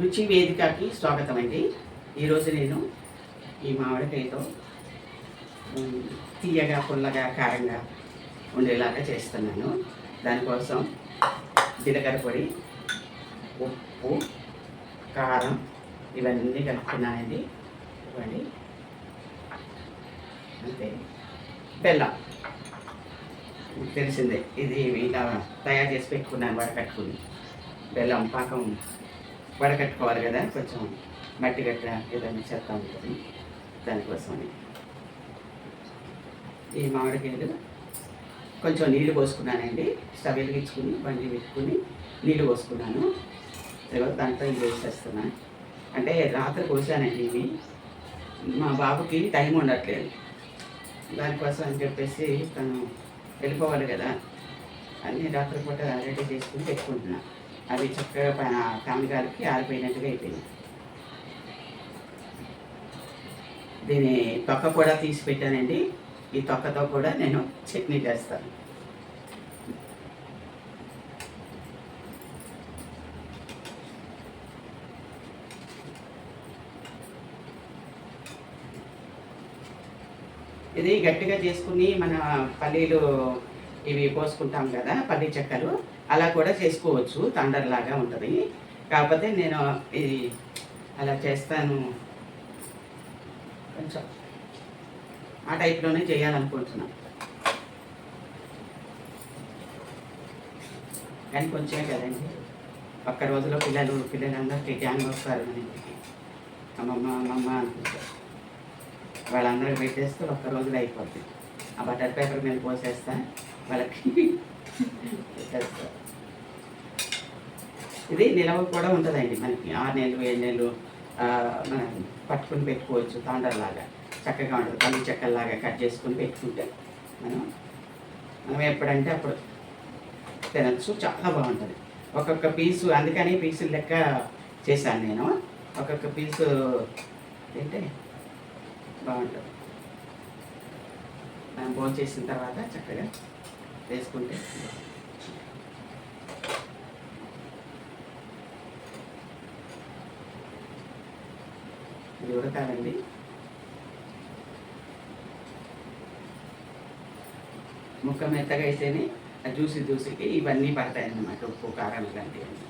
రుచి వేదికకి స్వాగతం అండి ఈరోజు నేను ఈ మామిడికాయతో తీయగా పుల్లగా కారంగా ఉండేలాగా చేస్తున్నాను. దానికోసం జీలకర్ర పొడి ఉప్పు కారం ఇవన్నీ కలుపుకున్నానండి. ఇవ్వండి. అంతే. బెల్లం. తెలిసిందే ఇది ఇలా తయారు చేసి పెట్టుకున్నాను వడకట్టుకుని బెల్లం పాకం వడకట్టుకోవాలి కదా కొంచెం మట్టి గట్ట ఏదైనా చెత్త ఉంటుంది దానికోసమని. ఈ మామిడికాయలు కొంచెం నీళ్ళు పోసుకున్నానండి. స్టవ్ వెలిగించుకుని బండి పెట్టుకుని నీళ్ళు పోసుకున్నాను. తర్వాత దాంట్లో ఇది వేసేస్తున్నాను అంటే రాత్రి పోసానండి ఇవి. మా బాబుకి టైం ఉండట్లేదు. దానికోసం అని చెప్పేసి తను వెళ్ళిపోవాలి కదా. అన్నీ రాత్రిపూట రెడీ చేసుకుని పెట్టుకుంటున్నాను అవి చక్కగా ప- ఆరిపోయినట్టుగా అయిపోయింది. దీని తొక్క కూడా తీసి పెట్టానండి. ఈ తొక్కతో కూడా నేను చట్నీ చేస్తాను. ఇది గట్టిగా చేసుకుని మన పల్లీలు ఇవి పోసుకుంటాం కదా పల్లీ చెక్కలు. అలా కూడా చేసుకోవచ్చు. తండర్లాగా ఉంటుంది. కాకపోతే నేను ఇది అలా చేస్తాను. కొంచెం ఆ టైప్లోనే చేయాలనుకుంటున్నాను కానీ కొంచెమే కదండి. ఒక్క రోజులో పిల్లలు పిల్లలందరికీ గ్యాంగ్ వస్తారు మన ఇంటికి. అమ్మమ్మ అమ్మమ్మ అనుకుంటారు. వాళ్ళందరూ పెట్టేస్తే ఒక్క రోజులో అయిపోతుంది ఆ బటర్ పేపర్ మీద పోసేస్తా. వాళ్ళకి పెట్టేస్తారు ఇది నిలవ కూడా ఉంటుందండి మనకి. ఆరు నెలలు ఏడు నెలలు మనం పట్టుకుని పెట్టుకోవచ్చు తాండలాగా చక్కగా ఉంటుంది. పల్లి చెక్కల్లాగా కట్ చేసుకుని పెట్టుకుంటే మనం మనం ఎప్పుడంటే అప్పుడు తినచ్చు. చాలా బాగుంటుంది. ఒక్కొక్క పీసు అందుకని పీసులు లెక్క చేశాను నేను. ఒక్కొక్క పీసు తింటే బాగుంటుంది. మనం భోజనం చేసిన తర్వాత చక్కగా వేసుకుంటే ఇది ఉడకాలండి ముక్క మెత్తగా అయితేనే ఆ జ్యూసి జ్యూసికి ఇవన్నీ పడతాయి అన్నమాట ఉప్పు కారం ఇలాంటివన్నీ.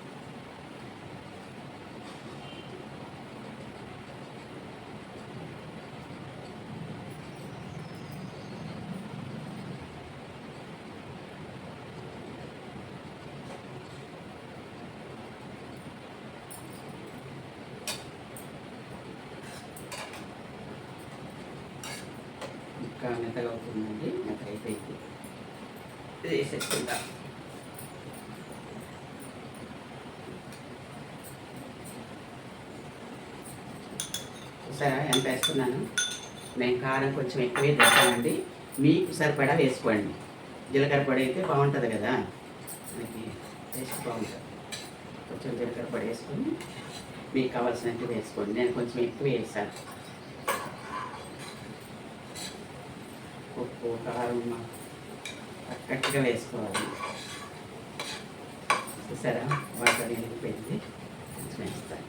ఇంకా మెత్తగా అవుతుందండి మెత్త అయిపోయింది. ఇది వేసేసుకుంటా. చూసారా ఎంత వేస్తున్నాను మేము కారం కొంచెం ఎక్కువే తెస్తామండి మీకు సరిపడా వేసుకోండి. జీలకర్ర పొడి అయితే బాగుంటుంది కదా? మనకి టేస్ట్ బాగుంటుంది. కొంచెం జీలకర్ర పొడి వేసుకొని మీకు కావాల్సినట్టు వేసుకోండి. నేను కొంచెం ఎక్కువ వేసాను. ఉప్పు కారం కరెక్ట్గా వేసుకోవాలి. చూసారా? వాటర్ వెళ్ళిపోయింది కొంచెం వేస్తాను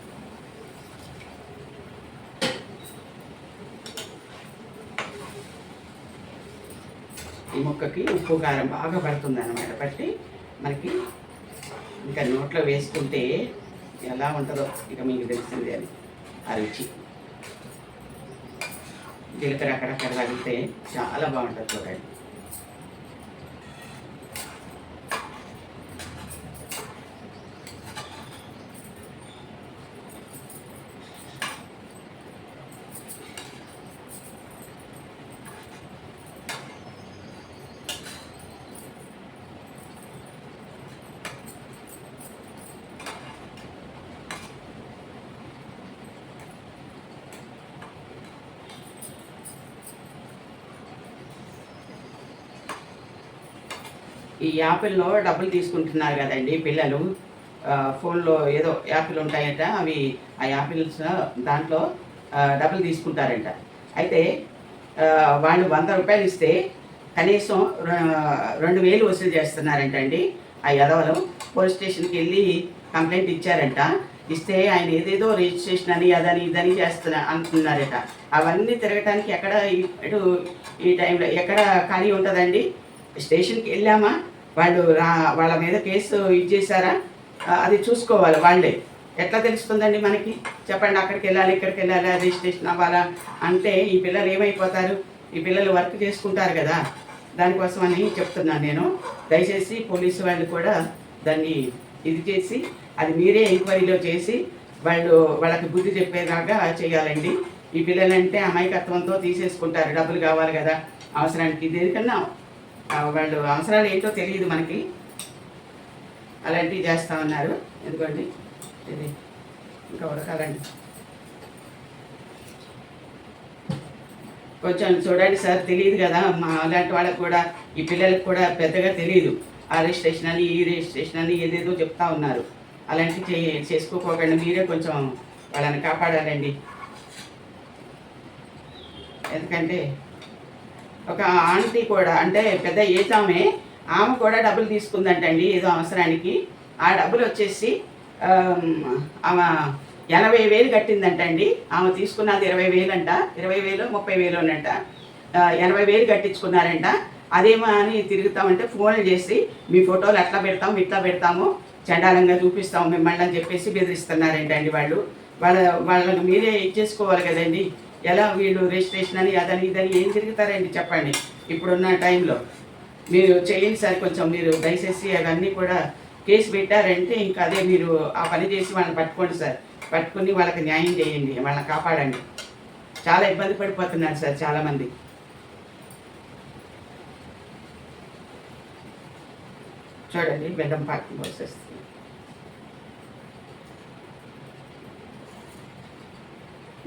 ఈ ముక్కకి ఉప్పు కారం బాగా పడుతుంది అనమాట పట్టి మనకి ఇంకా నోట్లో వేసుకుంటే ఎలా ఉంటుందో ఇక మీకు తెలిసింది అని ఆ రుచి. జీలకర్ర అక్కడక్కడ తగిలితే చాలా బాగుంటుంది చూడండి. ఈ యాపిల్లో డబ్బులు తీసుకుంటున్నారు కదండి పిల్లలు. ఫోన్లో ఏదో యాపిల్ ఉంటాయట అవి ఆ యాపిల్స్ దాంట్లో డబ్బులు తీసుకుంటారంట. అయితే వాళ్ళు వంద రూపాయలు ఇస్తే కనీసం రెండు వేలు వసూలు చేస్తున్నారంట అండి. ఆ యదవలు పోలీస్ స్టేషన్కి వెళ్ళి కంప్లైంట్ ఇచ్చారంట. ఇస్తే ఆయన ఏదేదో రిజిస్ట్రేషన్ అని అదని ఇదని చేస్తున్నా అంటున్నారట. అవన్నీ తిరగటానికి ఎక్కడ ఇటు ఈ టైంలో ఎక్కడ ఖాళీ ఉంటుందండి? స్టేషన్కి వెళ్ళామా? వాళ్ళు రా వాళ్ళ మీద కేసు ఇది చేశారా? అది చూసుకోవాలి వాళ్ళే. ఎట్లా తెలుస్తుందండి మనకి? చెప్పండి అక్కడికి వెళ్ళాలి ఇక్కడికి వెళ్ళాలి రిజిస్ట్రేషన్ అవ్వాలా? అంటే ఈ పిల్లలు ఏమైపోతారు? ఈ పిల్లలు వర్క్ చేసుకుంటారు కదా? దానికోసం అని చెప్తున్నాను నేను. దయచేసి పోలీసు వాళ్ళు కూడా దాన్ని ఇది చేసి అది మీరే ఎంక్వైరీలో చేసి వాళ్ళు వాళ్ళకి బుద్ధి చెప్పేలాగా చేయాలండి. ఈ పిల్లలంటే అమాయకత్వంతో తీసేసుకుంటారు. డబ్బులు కావాలి కదా అవసరానికి. దేనికన్నా వాళ్ళు అవసరాలు ఏంటో తెలియదు మనకి. అలాంటివి చేస్తూ ఉన్నారు. ఎందుకండి ఇది ఇంకా ఉడకాలండి. కొంచెం చూడండి సార్ తెలియదు కదా. మా అలాంటి వాళ్ళకి కూడా ఈ పిల్లలకు కూడా పెద్దగా తెలియదు. ఆ రిజిస్ట్రేషన్ అని ఈ రిజిస్ట్రేషన్ అని ఏదేదో చెప్తా ఉన్నారు. అలాంటివి చే చేసుకోకోకండి మీరే కొంచెం వాళ్ళని కాపాడాలండి. ఎందుకంటే ఒక ఆంటీ కూడా అంటే పెద్ద ఏజ్ ఆమె ఆమె కూడా డబ్బులు తీసుకుందంటండి ఏదో అవసరానికి. ఆ డబ్బులు వచ్చేసి ఆమె ఎనభై వేలు కట్టిందంటండి. ఆమె తీసుకున్నది ఇరవై వేలు అంట ఇరవై వేలు ముప్పై వేలు అనంట. ఎనభై వేలు కట్టించుకున్నారంట. అదేమో అని తిరుగుతామంటే ఫోన్లు చేసి మీ ఫోటోలు అట్లా పెడతాము ఇట్లా పెడతాము చండాలంగా చూపిస్తాము మిమ్మల్ని అని చెప్పేసి బెదిరిస్తున్నారంటండి వాళ్ళు. వాళ్ళ వాళ్ళని మీరే ఇచ్చేసుకోవాలి కదండి. ఎలా వీళ్ళు రిజిస్ట్రేషన్ అని అదని ఇదని ఏం తిరుగుతారండి చెప్పండి. ఇప్పుడున్న టైంలో మీరు చేయండి సార్ కొంచెం మీరు దయచేసి అవన్నీ కూడా కేసు పెట్టారంటే ఇంకా అదే మీరు ఆ పని చేసి వాళ్ళని పట్టుకోండి సార్. పట్టుకుని వాళ్ళకి న్యాయం చేయండి వాళ్ళని కాపాడండి. చాలా ఇబ్బంది పడిపోతున్నారు సార్ చాలామంది. చూడండి బెల్లం పార్కింగ్ వచ్చేస్తుంది.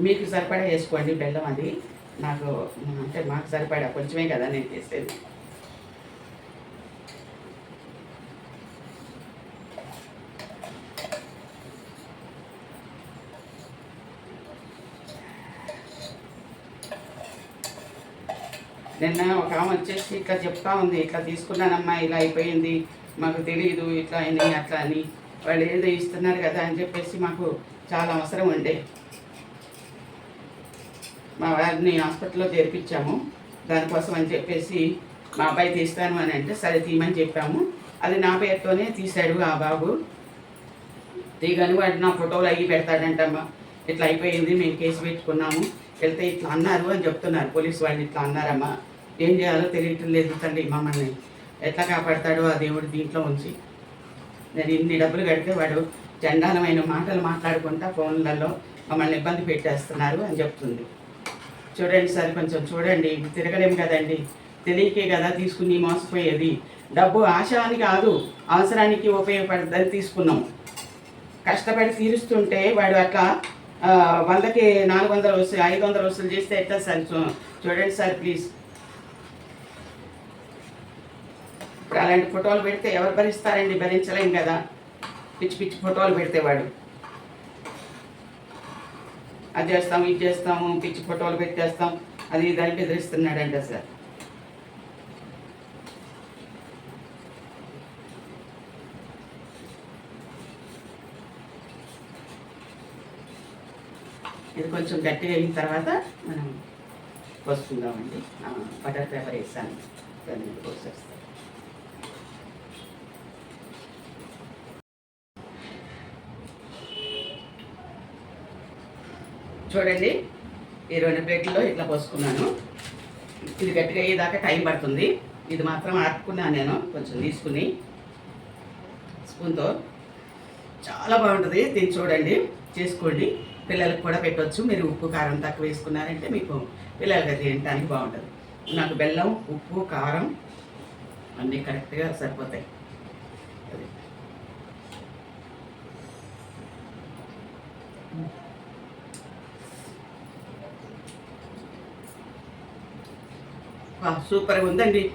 మీకు సరిపడా వేసుకోండి బెల్లం అది. నాకు అంటే మాకు సరిపడా కొంచెమే కదా నేను చేసేది. నిన్న ఒక ఆమె వచ్చేసి ఇట్లా చెప్తా ఉంది ఇట్లా తీసుకున్నానమ్మా ఇలా అయిపోయింది మాకు తెలియదు ఇట్లా అయింది అట్లా అని. వాళ్ళు ఏదో ఇస్తున్నారు కదా అని చెప్పేసి మాకు చాలా అవసరం ఉండే. మా వారిని హాస్పిటల్లో చేర్పించాము. దానికోసం అని చెప్పేసి మా అబ్బాయి తీస్తాను అని అంటే సరే తీయమని చెప్పాము. అది నా పేరుతోనే తీశాడు ఆ బాబు. తీగని వాడు నా ఫోటోలు అయ్యి పెడతాడంటమ్మా. ఇట్లా అయిపోయింది మేము కేసు పెట్టుకున్నాము. వెళ్తే ఇట్లా అన్నారు అని చెప్తున్నారు. పోలీసు వాళ్ళు ఇట్లా అన్నారమ్మా. ఏం చేయాలో తెలియటం లేదు తండ్రి మమ్మల్ని. ఎట్లా కాపాడతాడో ఆ దేవుడు దీంట్లో ఉంచి. నేను ఇన్ని డబ్బులు కడితే వాడు చండాలమైన మాటలు మాట్లాడుకుంటా ఫోన్లలో మమ్మల్ని ఇబ్బంది పెట్టేస్తున్నారు అని చెప్తుంది. చూడండి సార్ కొంచెం చూడండి. తిరగలేము కదండి. తెలియకే కదా తీసుకుని మోసపోయేది. డబ్బు ఆశ అని కాదు అవసరానికి ఉపయోగపడదని తీసుకున్నాం. కష్టపడి తీరుస్తుంటే వాడు అట్లా వందకి నాలుగు వందలు వసూలు ఐదు వందలు వసూలు చేస్తే ఎట్లా సార్? చూడండి సార్ ప్లీజ్. ఇప్పుడు అలాంటి ఫోటోలు పెడితే ఎవరు భరిస్తారండి? భరించలేం కదా. పిచ్చి పిచ్చి ఫోటోలు పెడితే వాడు. అది చేస్తాం ఇది చేస్తాము పిచ్చి ఫోటోలు పెట్టేస్తాం. అది ఇదంటే బెదిరిస్తున్నాడంట సార్. ఇది కొంచెం గట్టిగా అయిన తర్వాత మనం వస్తుందామండి. బటర్ పేపర్ వేసాను. దాని మీద చూడండి ఈ రెండు ప్లేట్లలో ఇట్లా పోసుకున్నాను. ఇది గట్టిగా అయ్యేదాకా టైం పడుతుంది. ఇది మాత్రం ఆడుకున్నాను నేను కొంచెం తీసుకుని. స్పూన్తో. చాలా బాగుంటుంది దీన్ని చూడండి చేసుకోండి. పిల్లలకు కూడా పెట్టవచ్చు మీరు ఉప్పు కారం తక్కువ వేసుకున్నారంటే మీకు పిల్లలకి తినడానికి బాగుంటుంది. నాకు బెల్లం ఉప్పు కారం అన్నీ కరెక్ట్గా సరిపోతాయి. సూపర్గా ఉందండి.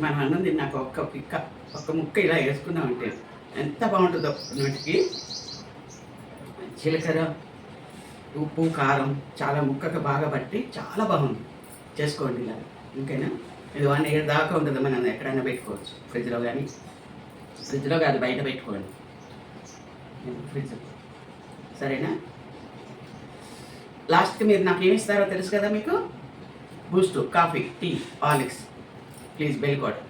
మన అన్నం తిన్నాక ఒక్క పిక్క ఒక్క ముక్క ఇలా వేసుకున్నామంటే ఎంత బాగుంటుందో. నోటికి జీలకర్ర ఉప్పు కారం చాలా ముక్కకు బాగా పట్టి చాలా బాగుంది. చేసుకోండి ఇలా. ఇంకేనా? ఇది వన్ ఇయర్ దాకా ఉంటుంది? మనం ఎక్కడైనా పెట్టుకోవచ్చు. ఫ్రిడ్జ్లో కానీ ఫ్రిడ్జ్లో కాదు బయట పెట్టుకోండి. ఫ్రిడ్జ్. సరేనా? లాస్ట్కి మీరు నాకు ఏమి ఇస్తారో తెలుసు కదా మీకు? బూస్ట్ కాఫీ టీ ఆలిక్స్ ప్లీజ్ బెల్ కొట్